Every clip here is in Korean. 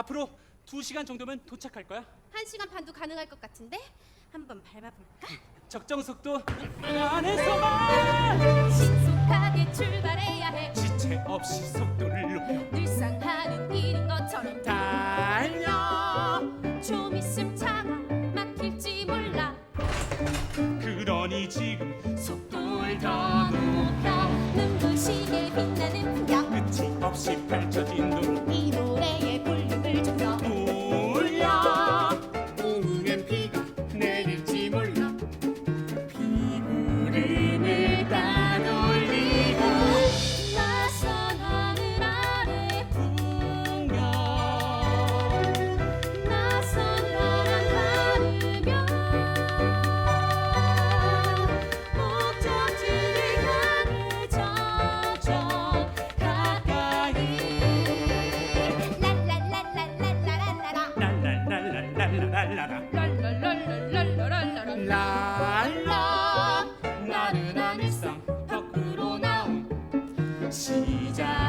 앞으로 두 시간 정도면 도착할 거야. 한 시간 반도 가능할 것 같은데 한번 밟아볼까? 적정 속도 안에서만 신속하게 출발해야 해 지체 없이 속 랄라. 나른한 일상 밖으로 나온 시작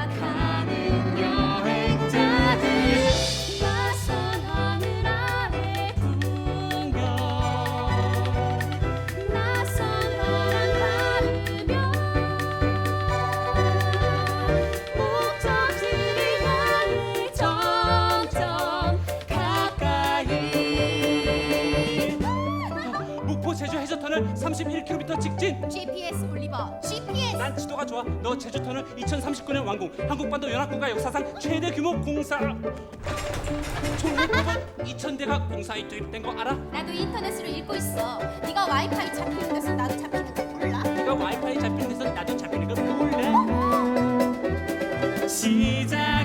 제주 해저터널 31km 직진. GPS 올리버. GPS 난 지도가 좋아. 너 제주 터널 2039년 완공. 한국반도 연합국가 역사상 최대 규모 공사. 총 2,000대가 공사에 투입된 거 알아? 나도 인터넷으로 읽고 있어. 네가 와이파이 잡히는 데서 나도 잡히는 거 몰라? 네가 와이파이 잡히는 데서 나도 잡히는 거 몰래 시작